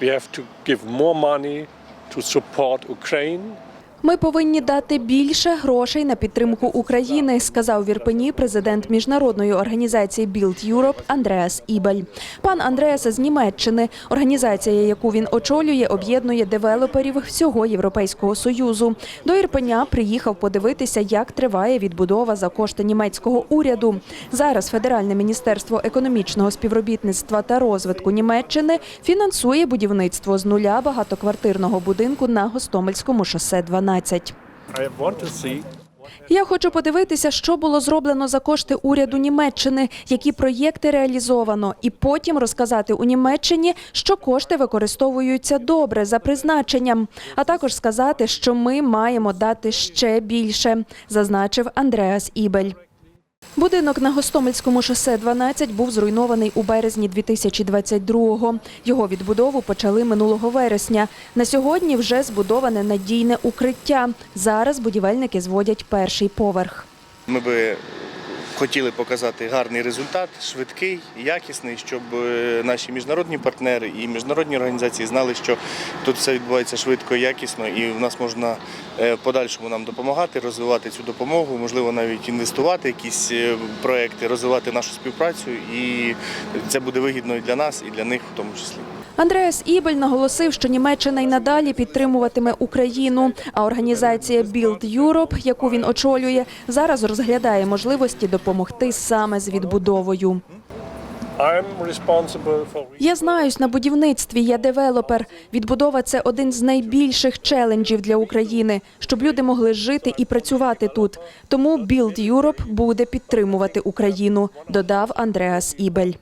We have to give more money to support Ukraine. Ми повинні дати більше грошей на підтримку України, сказав в Ірпені президент міжнародної організації Build Europe Андреас Ібель. Пан Андреас з Німеччини. Організація, яку він очолює, об'єднує девелоперів всього Європейського союзу. До Ірпеня приїхав подивитися, як триває відбудова за кошти німецького уряду. Зараз Федеральне міністерство економічного співробітництва та розвитку Німеччини фінансує будівництво з нуля багатоквартирного будинку на Гостомельському шосе 12. I want to see Я хочу подивитися, що було зроблено за кошти уряду Німеччини, які проєкти реалізовано, і потім розказати у Німеччині, що кошти використовуються добре за призначенням, а також сказати, що ми маємо дати ще більше, зазначив Андреас Ібель. Будинок на Гостомельському шосе 12 був зруйнований у березні 2022-го. Його відбудову почали минулого вересня. На сьогодні вже збудоване надійне укриття. Зараз будівельники зводять перший поверх. Ми би хотіли показати гарний результат, швидкий, якісний, щоб е, наші міжнародні партнери і міжнародні організації знали, що тут все відбувається швидко і якісно, і в нас можна е, в подальшому нам допомагати, розвивати цю допомогу, можливо, навіть інвестувати в якісь е, проекти, розвивати нашу співпрацю, і це буде вигідно і для нас, і для них в тому числі. Андреас Ібель наголосив, що Німеччина й надалі підтримуватиме Україну. А організація Build Europe, яку він очолює, зараз розглядає можливості допомогти саме з відбудовою. Я знаюсь на будівництві, я девелопер. Відбудова це один з найбільших челенджів для України, щоб люди могли жити і працювати тут. Тому Build Europe буде підтримувати Україну, додав Андреас Ібель.